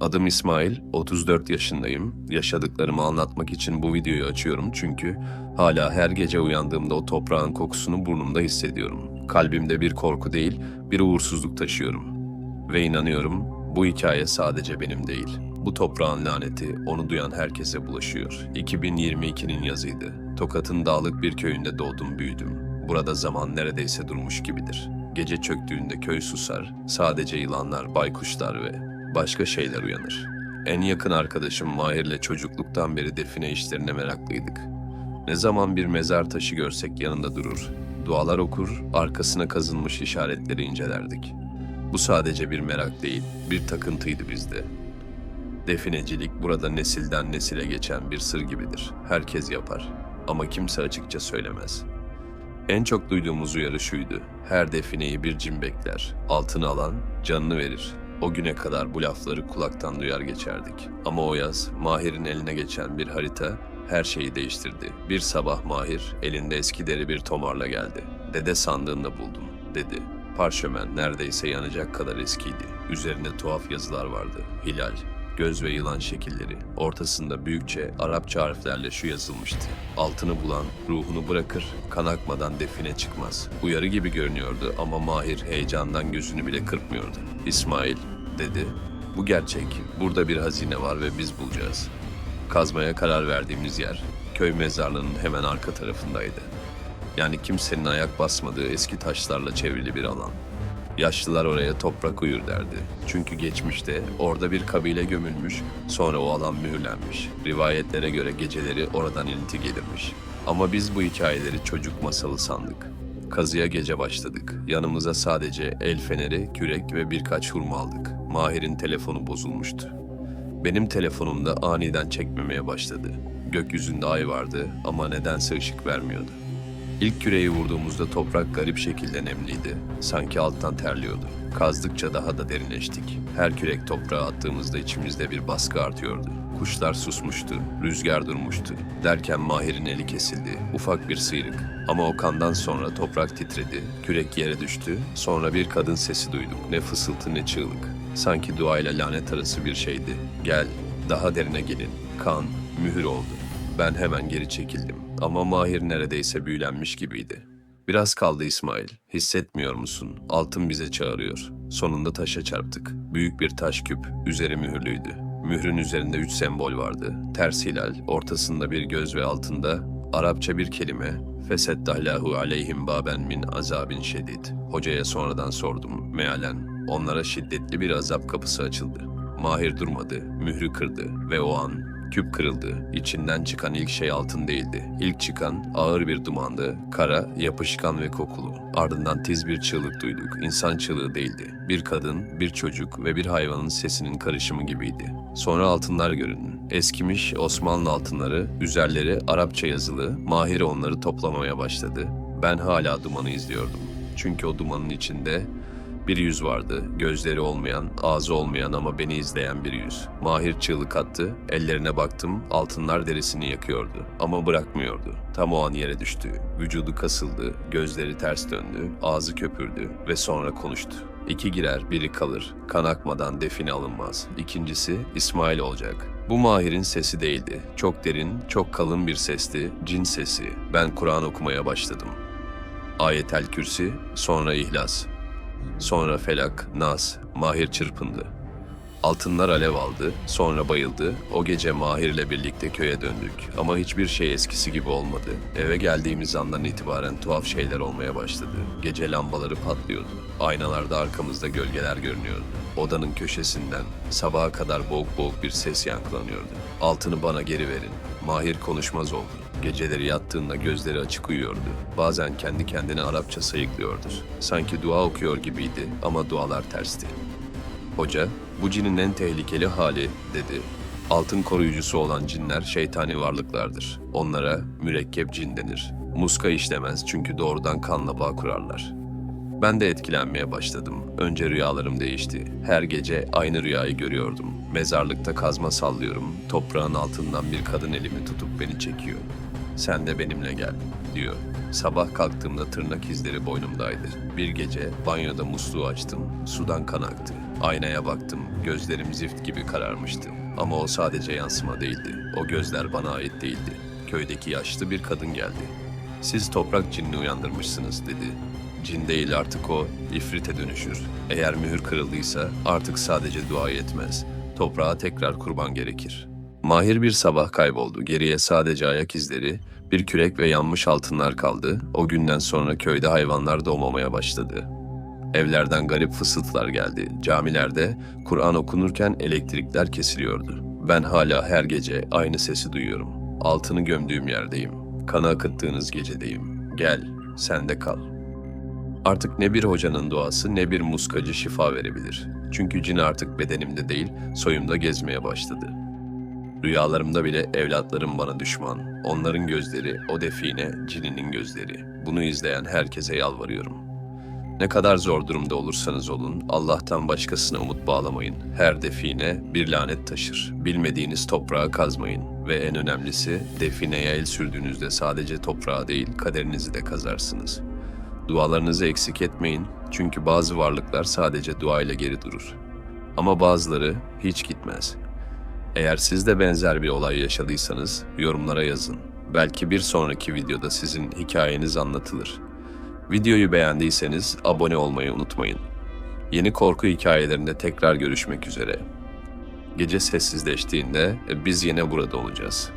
Adım İsmail, 34 yaşındayım. Yaşadıklarımı anlatmak için bu videoyu açıyorum çünkü hala her gece uyandığımda o toprağın kokusunu burnumda hissediyorum. Kalbimde bir korku değil, bir uğursuzluk taşıyorum. Ve inanıyorum bu hikaye sadece benim değil. Bu toprağın laneti onu duyan herkese bulaşıyor. 2022'nin yazıydı. Tokat'ın dağlık bir köyünde doğdum büyüdüm. Burada zaman neredeyse durmuş gibidir. Gece çöktüğünde köy susar, sadece yılanlar, baykuşlar ve başka şeyler uyanır. En yakın arkadaşım Mahir'le çocukluktan beri define işlerine meraklıydık. Ne zaman bir mezar taşı görsek yanında durur, dualar okur, arkasına kazınmış işaretleri incelerdik. Bu sadece bir merak değil, bir takıntıydı bizde. Definecilik burada nesilden nesile geçen bir sır gibidir. Herkes yapar ama kimse açıkça söylemez. En çok duyduğumuz uyarı şuydu. Her defineyi bir cin bekler. Altını alan canını verir. O güne kadar bu lafları kulaktan duyar geçerdik. Ama o yaz Mahir'in eline geçen bir harita her şeyi değiştirdi. Bir sabah Mahir elinde eski deri bir tomarla geldi. Dede sandığında buldum dedi. Parşömen neredeyse yanacak kadar eskiydi. Üzerinde tuhaf yazılar vardı. Hilal, göz ve yılan şekilleri. Ortasında büyükçe Arapça harflerle şu yazılmıştı. Altını bulan ruhunu bırakır, kan akmadan define çıkmaz. Uyarı gibi görünüyordu ama Mahir heyecandan gözünü bile kırpmıyordu. İsmail, dedi. Bu gerçek. Burada bir hazine var ve biz bulacağız. Kazmaya karar verdiğimiz yer, köy mezarlığının hemen arka tarafındaydı. Yani kimsenin ayak basmadığı eski taşlarla çevrili bir alan. Yaşlılar oraya toprak uyur derdi. Çünkü geçmişte orada bir kabile gömülmüş, sonra o alan mühürlenmiş. Rivayetlere göre geceleri oradan ilinti gelirmiş. Ama biz bu hikayeleri çocuk masalı sandık. Kazıya gece başladık. Yanımıza sadece el feneri, kürek ve birkaç hurma aldık. Mahir'in telefonu bozulmuştu. Benim telefonumda aniden çekmemeye başladı. Gökyüzünde ay vardı ama nedense ışık vermiyordu. İlk küreği vurduğumuzda toprak garip şekilde nemliydi. Sanki alttan terliyordu. Kazdıkça daha da derinleştik. Her kürek toprağa attığımızda içimizde bir baskı artıyordu. Kuşlar susmuştu, rüzgar durmuştu. Derken Mahir'in eli kesildi. Ufak bir sıyrık. Ama o kandan sonra toprak titredi. Kürek yere düştü. Sonra bir kadın sesi duyduk. Ne fısıltı ne çığlık. Sanki duayla lanet arası bir şeydi. Gel, daha derine gelin. Kan, mühür oldu. Ben hemen geri çekildim. Ama Mahir neredeyse büyülenmiş gibiydi. Biraz kaldı İsmail. Hissetmiyor musun? Altın bize çağırıyor. Sonunda taşa çarptık. Büyük bir taş küp, üzeri mühürlüydü. Mührün üzerinde üç sembol vardı. Ters hilal, ortasında bir göz ve altında Arapça bir kelime. Feseddahlahu aleyhim baben min azabin şedid. Hocaya sonradan sordum. Mealen onlara şiddetli bir azap kapısı açıldı. Mahir durmadı, mührü kırdı ve o an Küp kırıldı. İçinden çıkan ilk şey altın değildi. İlk çıkan ağır bir dumandı. Kara, yapışkan ve kokulu. Ardından tiz bir çığlık duyduk. İnsan çığlığı değildi. Bir kadın, bir çocuk ve bir hayvanın sesinin karışımı gibiydi. Sonra altınlar göründü. Eskimiş Osmanlı altınları, üzerleri Arapça yazılı, Mahir onları toplamaya başladı. Ben hala dumanı izliyordum. Çünkü o dumanın içinde bir yüz vardı, gözleri olmayan, ağzı olmayan ama beni izleyen bir yüz. Mahir çığlık attı, ellerine baktım, altınlar derisini yakıyordu. Ama bırakmıyordu. Tam o an yere düştü. Vücudu kasıldı, gözleri ters döndü, ağzı köpürdü ve sonra konuştu. İki girer, biri kalır. Kan akmadan define alınmaz. İkincisi İsmail olacak. Bu Mahir'in sesi değildi. Çok derin, çok kalın bir sesti, cin sesi. Ben Kur'an okumaya başladım. Ayetel Kürsi, sonra İhlas. Sonra Felak, Nas, Mahir çırpındı. Altınlar alev aldı, sonra bayıldı. O gece Mahir'le birlikte köye döndük. Ama hiçbir şey eskisi gibi olmadı. Eve geldiğimiz andan itibaren tuhaf şeyler olmaya başladı. Gece lambaları patlıyordu. Aynalarda arkamızda gölgeler görünüyordu. Odanın köşesinden sabaha kadar boğuk boğuk bir ses yankılanıyordu. Altını bana geri verin. Mahir konuşmaz oldu. Geceleri yattığında gözleri açık uyuyordu. Bazen kendi kendine Arapça sayıklıyordu. Sanki dua okuyor gibiydi ama dualar tersti. Hoca, bu cinin en tehlikeli hali dedi. Altın koruyucusu olan cinler şeytani varlıklardır. Onlara mürekkep cin denir. Muska işlemez çünkü doğrudan kanla bağ kurarlar. Ben de etkilenmeye başladım. Önce rüyalarım değişti. Her gece aynı rüyayı görüyordum. Mezarlıkta kazma sallıyorum. Toprağın altından bir kadın elimi tutup beni çekiyor. Sen de benimle gel, diyor. Sabah kalktığımda tırnak izleri boynumdaydı. Bir gece banyoda musluğu açtım. Sudan kan aktı. Aynaya baktım, gözlerim zift gibi kararmıştı. Ama o sadece yansıma değildi. O gözler bana ait değildi. Köydeki yaşlı bir kadın geldi. Siz toprak cinni uyandırmışsınız dedi. Cin değil artık o, ifrite dönüşür. Eğer mühür kırıldıysa artık sadece dua yetmez. Toprağa tekrar kurban gerekir. Mahir bir sabah kayboldu. Geriye sadece ayak izleri, bir kürek ve yanmış altınlar kaldı. O günden sonra köyde hayvanlar doğmamaya başladı. Evlerden garip fısıltılar geldi. Camilerde Kur'an okunurken elektrikler kesiliyordu. Ben hala her gece aynı sesi duyuyorum. Altını gömdüğüm yerdeyim. Kanı akıttığınız gecedeyim. Gel, sen de kal. Artık ne bir hocanın duası ne bir muskacı şifa verebilir. Çünkü cin artık bedenimde değil, soyumda gezmeye başladı. Rüyalarımda bile evlatlarım bana düşman. Onların gözleri, o define, cininin gözleri. Bunu izleyen herkese yalvarıyorum. Ne kadar zor durumda olursanız olun, Allah'tan başkasına umut bağlamayın. Her define bir lanet taşır. Bilmediğiniz toprağa kazmayın. Ve en önemlisi, defineye el sürdüğünüzde sadece toprağa değil, kaderinizi de kazarsınız. Dualarınızı eksik etmeyin, çünkü bazı varlıklar sadece duayla geri durur. Ama bazıları hiç gitmez. Eğer siz de benzer bir olay yaşadıysanız yorumlara yazın. Belki bir sonraki videoda sizin hikayeniz anlatılır. Videoyu beğendiyseniz abone olmayı unutmayın. Yeni korku hikayelerinde tekrar görüşmek üzere. Gece sessizleştiğinde biz yine burada olacağız.